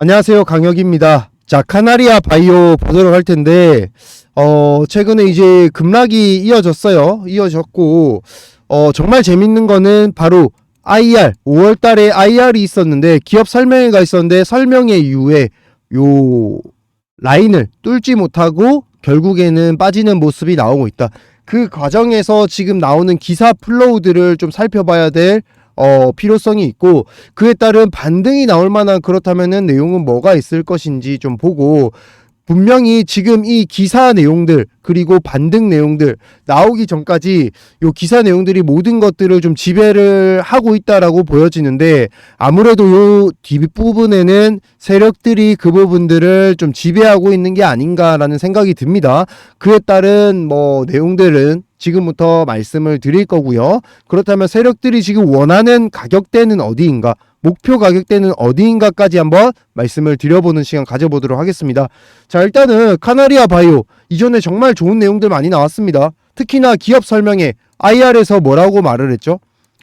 안녕하세요. 강혁입니다. 자, 카나리아 바이오 보도록 할 텐데, 어, 최근에 이제 급락이 이어졌어요. 이어졌고, 어, 정말 재밌는 거는 바로 IR, 5월 달에 IR이 있었는데, 기업 설명회가 있었는데, 설명회 이후에 요 라인을 뚫지 못하고, 결국에는 빠지는 모습이 나오고 있다. 그 과정에서 지금 나오는 기사 플로우들을 좀 살펴봐야 될 어, 필요성이 있고 그에 따른 반등이 나올 만한 그렇다면은 내용은 뭐가 있을 것인지 좀 보고 분명히 지금 이 기사 내용들 그리고 반등 내용들 나오기 전까지 요 기사 내용들이 모든 것들을 좀 지배를 하고 있다라고 보여지는데 아무래도 요 뒷부분에는 세력들이 그 부분들을 좀 지배하고 있는 게 아닌가라는 생각이 듭니다. 그에 따른 뭐 내용들은 지금부터 말씀을 드릴 거고요. 그렇다면 세력들이 지금 원하는 가격대는 어디인가? 목표 가격대는 어디인가까지 한번 말씀을 드려보는 시간 가져보도록 하겠습니다. 자, 일단은 카나리아 바이오 이전에 정말 좋은 내용들 많이 나왔습니다. 특히나 기업 설명회 IR에서 뭐라고 말을 했죠?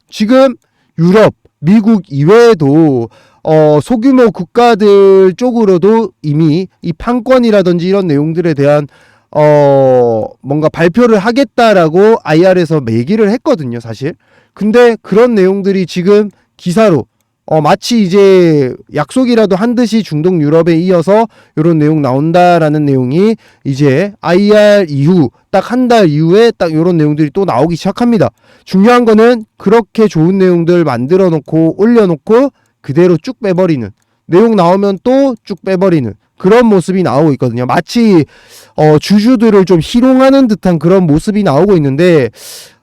지금 유럽, 미국 이외에도 어, 소규모 국가들 쪽으로도 이미 이 판권이라든지 이런 내용들에 대한 어, 뭔가 발표를 하겠다라고 IR에서 얘기를 했거든요, 사실. 근데 그런 내용들이 지금 기사로 어, 마치 이제 약속이라도 한 듯이 중동 유럽에 이어서 이런 내용 나온다라는 내용이 이제 IR 이후 딱 한 달 이후에 딱 이런 내용들이 또 나오기 시작합니다. 중요한 거는 그렇게 좋은 내용들 만들어 놓고 올려놓고 그대로 쭉 빼버리는 내용 나오면 또 쭉 빼버리는 그런 모습이 나오고 있거든요. 마치 어, 주주들을 좀 희롱하는 듯한 그런 모습이 나오고 있는데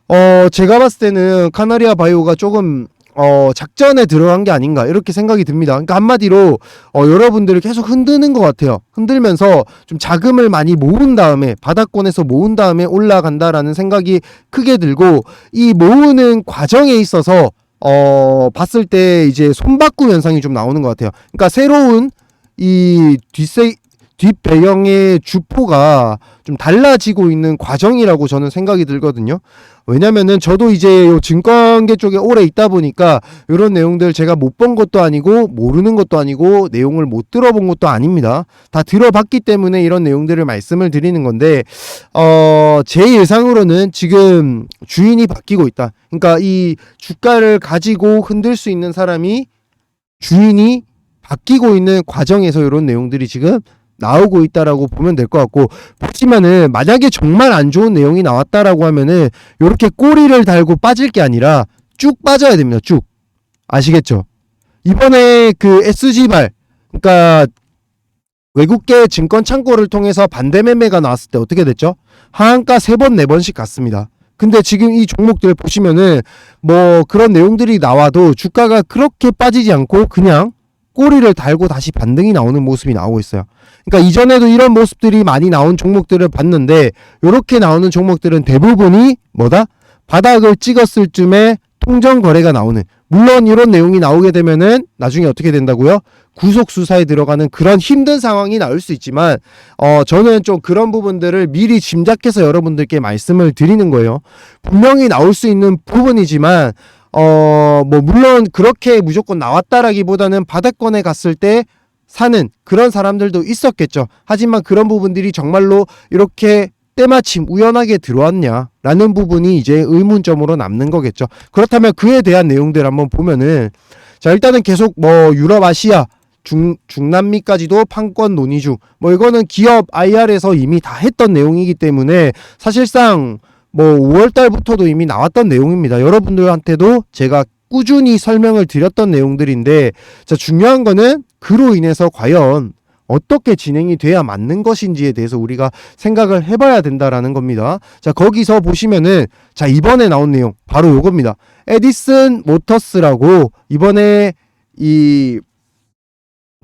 어, 제가 봤을 때는 카나리아 바이오가 조금 어, 작전에 들어간 게 아닌가 이렇게 생각이 듭니다. 그러니까 한마디로 어, 여러분들을 계속 흔드는 것 같아요. 흔들면서 좀 자금을 많이 모은 다음에 바닥권에서 모은 다음에 올라간다라는 생각이 크게 들고 이 모으는 과정에 있어서 어, 봤을 때 이제 손바꾸 현상이 좀 나오는 것 같아요. 그러니까 새로운 이 뒷세 뒷배경의 주포가 좀 달라지고 있는 과정이라고 저는 생각이 들거든요. 왜냐면은 저도 이제 요 증권계 쪽에 오래 있다 보니까 이런 내용들 제가 못 본 것도 아니고 모르는 것도 아니고 내용을 못 들어본 것도 아닙니다. 다 들어봤기 때문에 이런 내용들을 말씀을 드리는 건데 어, 제 예상으로는 지금 주인이 바뀌고 있다. 그러니까 이 주가를 가지고 흔들 수 있는 사람이 주인이 바뀌고 있는 과정에서 이런 내용들이 지금 나오고 있다라고 보면 될 것 같고 보지만은 만약에 정말 안 좋은 내용이 나왔다라고 하면은 이렇게 꼬리를 달고 빠질 게 아니라 쭉 빠져야 됩니다. 쭉 아시겠죠? 이번에 그 SG발 그러니까 외국계 증권 창고를 통해서 반대 매매가 나왔을 때 어떻게 됐죠? 하한가 세 번 네 번씩 갔습니다. 근데 지금 이 종목들 보시면은 뭐 그런 내용들이 나와도 주가가 그렇게 빠지지 않고 그냥 꼬리를 달고 다시 반등이 나오는 모습이 나오고 있어요. 그러니까 이전에도 이런 모습들이 많이 나온 종목들을 봤는데 이렇게 나오는 종목들은 대부분이 뭐다? 바닥을 찍었을 쯤에 통정 거래가 나오는 물론 이런 내용이 나오게 되면은 나중에 어떻게 된다고요? 구속 수사에 들어가는 그런 힘든 상황이 나올 수 있지만 어 저는 좀 그런 부분들을 미리 짐작해서 여러분들께 말씀을 드리는 거예요. 분명히 나올 수 있는 부분이지만 어, 뭐, 물론 그렇게 무조건 나왔다라기보다는 바닥권에 갔을 때 사는 그런 사람들도 있었겠죠. 하지만 그런 부분들이 정말로 이렇게 때마침 우연하게 들어왔냐라는 부분이 이제 의문점으로 남는 거겠죠. 그렇다면 그에 대한 내용들 한번 보면은 자, 일단은 계속 뭐 유럽, 아시아, 중, 중남미까지도 판권 논의 중. 뭐 이거는 기업 IR에서 이미 다 했던 내용이기 때문에 사실상 뭐 5월 달부터도 이미 나왔던 내용입니다. 여러분들한테도 제가 꾸준히 설명을 드렸던 내용들인데 자 중요한 거는 그로 인해서 과연 어떻게 진행이 돼야 맞는 것인지에 대해서 우리가 생각을 해봐야 된다라는 겁니다. 자 거기서 보시면은 자 이번에 나온 내용 바로 요겁니다. 에디슨 모터스라고 이번에 이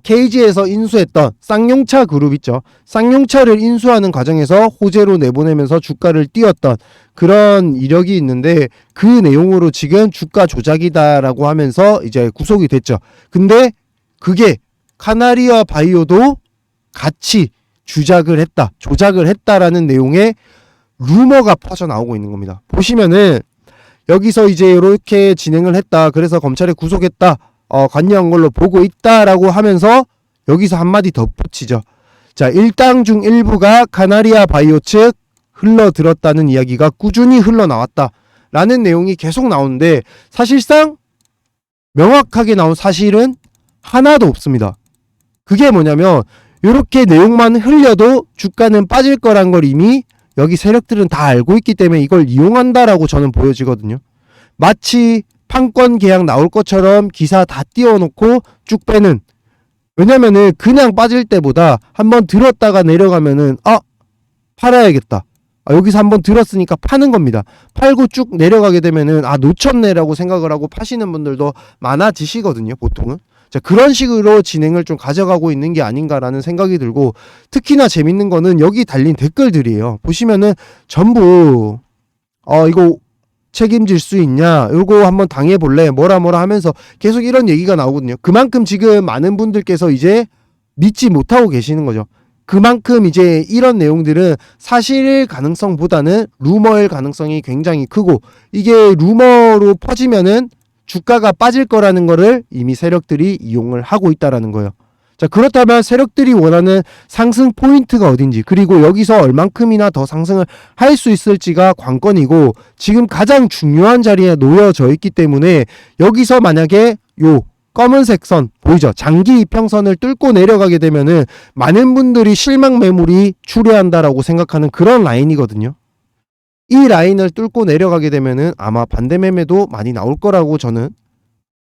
KG에서 인수했던 쌍용차 그룹 있죠. 쌍용차를 인수하는 과정에서 호재로 내보내면서 주가를 띄웠던 그런 이력이 있는데 그 내용으로 지금 주가 조작이다라고 하면서 이제 구속이 됐죠. 근데 그게 카나리아 바이오도 같이 주작을 했다, 조작을 했다라는 내용의 루머가 퍼져 나오고 있는 겁니다. 보시면은 여기서 이제 이렇게 진행을 했다. 그래서 검찰에 구속했다. 어, 관여한 걸로 보고 있다라고 하면서 여기서 한마디 덧붙이죠. 자, 일당 중 일부가 카나리아 바이오 측 흘러들었다는 이야기가 꾸준히 흘러나왔다. 라는 내용이 계속 나오는데 사실상 명확하게 나온 사실은 하나도 없습니다. 그게 뭐냐면 이렇게 내용만 흘려도 주가는 빠질 거란 걸 이미 여기 세력들은 다 알고 있기 때문에 이걸 이용한다라고 저는 보여지거든요. 마치 판권 계약 나올 것처럼 기사 다 띄워놓고 쭉 빼는 왜냐면은 그냥 빠질 때보다 한번 들었다가 내려가면은 아 팔아야겠다. 아, 여기서 한번 들었으니까 파는 겁니다. 팔고 쭉 내려가게 되면은 아 놓쳤네라고 생각을 하고 파시는 분들도 많아지시거든요. 보통은. 자, 그런 식으로 진행을 좀 가져가고 있는 게 아닌가라는 생각이 들고 특히나 재밌는 거는 여기 달린 댓글들이에요. 보시면은 전부 어 이거 책임질 수 있냐? 요거 한번 당해 볼래? 뭐라 뭐라 하면서 계속 이런 얘기가 나오거든요. 그만큼 지금 많은 분들께서 이제 믿지 못하고 계시는 거죠. 그만큼 이제 이런 내용들은 사실 가능성보다는 루머일 가능성이 굉장히 크고 이게 루머로 퍼지면은 주가가 빠질 거라는 거를 이미 세력들이 이용을 하고 있다라는 거예요. 자, 그렇다면 세력들이 원하는 상승 포인트가 어딘지, 그리고 여기서 얼만큼이나 더 상승을 할 수 있을지가 관건이고, 지금 가장 중요한 자리에 놓여져 있기 때문에, 여기서 만약에 요 검은색 선, 보이죠? 장기 이평선을 뚫고 내려가게 되면은, 많은 분들이 실망 매물이 출회한다라고 생각하는 그런 라인이거든요. 이 라인을 뚫고 내려가게 되면은 아마 반대 매매도 많이 나올 거라고 저는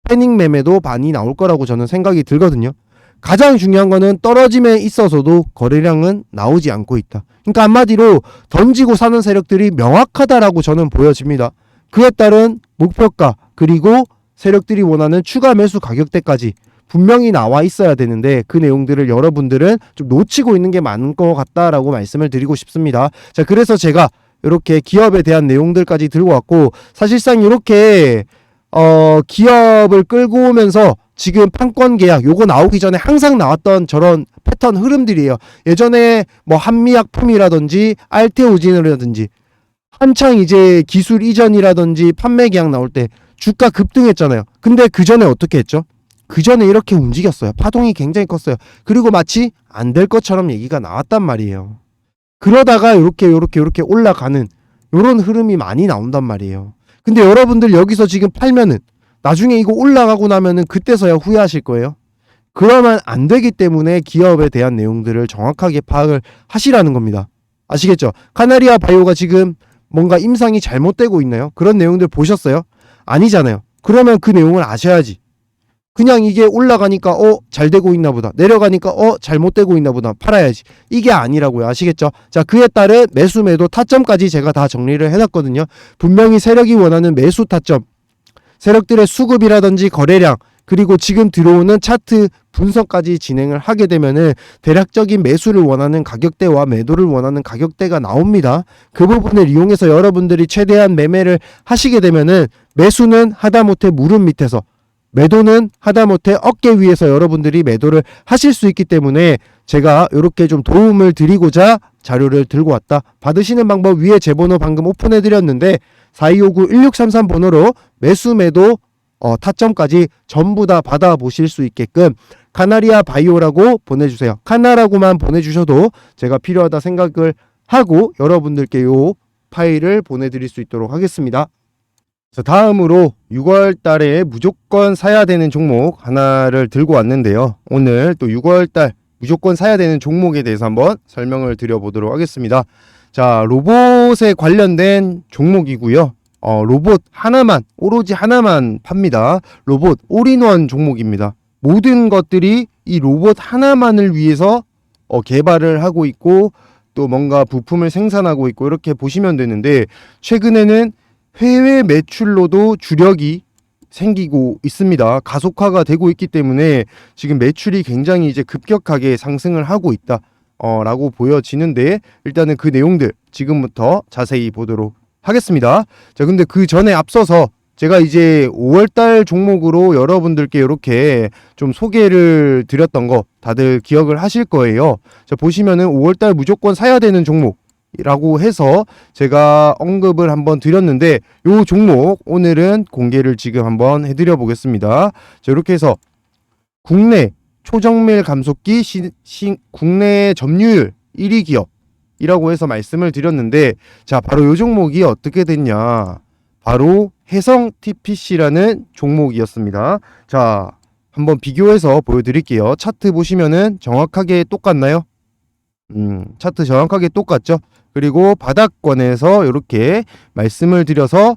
패닝 매매도 많이 나올 거라고 저는 생각이 들거든요. 가장 중요한 거는 떨어짐에 있어서도 거래량은 나오지 않고 있다. 그러니까 한마디로 던지고 사는 세력들이 명확하다라고 저는 보여집니다. 그에 따른 목표가 그리고 세력들이 원하는 추가 매수 가격대까지 분명히 나와 있어야 되는데 그 내용들을 여러분들은 좀 놓치고 있는 게 많은 것 같다라고 말씀을 드리고 싶습니다. 자, 그래서 제가 이렇게 기업에 대한 내용들까지 들고 왔고 사실상 이렇게 어 기업을 끌고 오면서 지금 판권 계약 요거 나오기 전에 항상 나왔던 저런 패턴 흐름들이에요. 예전에 뭐 한미약품이라든지 알테오진이라든지 한창 이제 기술 이전이라든지 판매 계약 나올 때 주가 급등했잖아요. 근데 그 전에 어떻게 했죠? 그 전에 이렇게 움직였어요. 파동이 굉장히 컸어요. 그리고 마치 안 될 것처럼 얘기가 나왔단 말이에요. 그러다가 이렇게 이렇게 이렇게 올라가는 요런 흐름이 많이 나온단 말이에요. 근데 여러분들 여기서 지금 팔면은 나중에 이거 올라가고 나면은 그때서야 후회하실 거예요. 그러면 안 되기 때문에 기업에 대한 내용들을 정확하게 파악을 하시라는 겁니다. 아시겠죠? 카나리아 바이오가 지금 뭔가 임상이 잘못되고 있나요? 그런 내용들 보셨어요? 아니잖아요. 그러면 그 내용을 아셔야지. 그냥 이게 올라가니까 어 잘 되고 있나 보다 내려가니까 어 잘못되고 있나 보다 팔아야지 이게 아니라고요 아시겠죠 자 그에 따른 매수 매도 타점까지 제가 다 정리를 해놨거든요 분명히 세력이 원하는 매수 타점 세력들의 수급이라든지 거래량 그리고 지금 들어오는 차트 분석까지 진행을 하게 되면은 대략적인 매수를 원하는 가격대와 매도를 원하는 가격대가 나옵니다. 그 부분을 이용해서 여러분들이 최대한 매매를 하시게 되면은 매수는 하다못해 무릎 밑에서 매도는 하다못해 어깨 위에서 여러분들이 매도를 하실 수 있기 때문에 제가 이렇게 좀 도움을 드리고자 자료를 들고 왔다. 받으시는 방법 위에 제 번호 방금 오픈해 드렸는데 4259-1633 번호로 매수 매도 어, 타점까지 전부 다 받아보실 수 있게끔 카나리아 바이오라고 보내주세요. 카나라고만 보내주셔도 제가 필요하다 생각을 하고 여러분들께 요 파일을 보내드릴 수 있도록 하겠습니다. 자, 다음으로 6월 달에 무조건 사야 되는 종목 하나를 들고 왔는데요. 오늘 또 6월 달 무조건 사야 되는 종목에 대해서 한번 설명을 드려보도록 하겠습니다. 자, 로봇에 관련된 종목이고요. 어, 로봇 하나만, 오로지 하나만 팝니다. 로봇 올인원 종목입니다. 모든 것들이 이 로봇 하나만을 위해서 어, 개발을 하고 있고 또 뭔가 부품을 생산하고 있고 이렇게 보시면 되는데 최근에는 해외 매출로도 주력이 생기고 있습니다. 가속화가 되고 있기 때문에 지금 매출이 굉장히 이제 급격하게 상승을 하고 있다. 어, 라고 보여지는데 일단은 그 내용들 지금부터 자세히 보도록 하겠습니다. 자, 근데 그 전에 앞서서 제가 이제 5월달 종목으로 여러분들께 이렇게 좀 소개를 드렸던 거 다들 기억을 하실 거예요. 자, 보시면은 5월달 무조건 사야 되는 종목. 이라고 해서 제가 언급을 한번 드렸는데 요 종목 오늘은 공개를 지금 한번 해드려 보겠습니다. 자 이렇게 해서 국내 초정밀 감속기 시, 시- 국내 점유율 1위 기업이라고 해서 말씀을 드렸는데 자 바로 이 종목이 어떻게 됐냐 바로 해성 TPC라는 종목이었습니다. 자 한번 비교해서 보여드릴게요. 차트 보시면은 정확하게 똑같나요? 음 차트 정확하게 똑같죠? 그리고 바닥권에서 이렇게 말씀을 드려서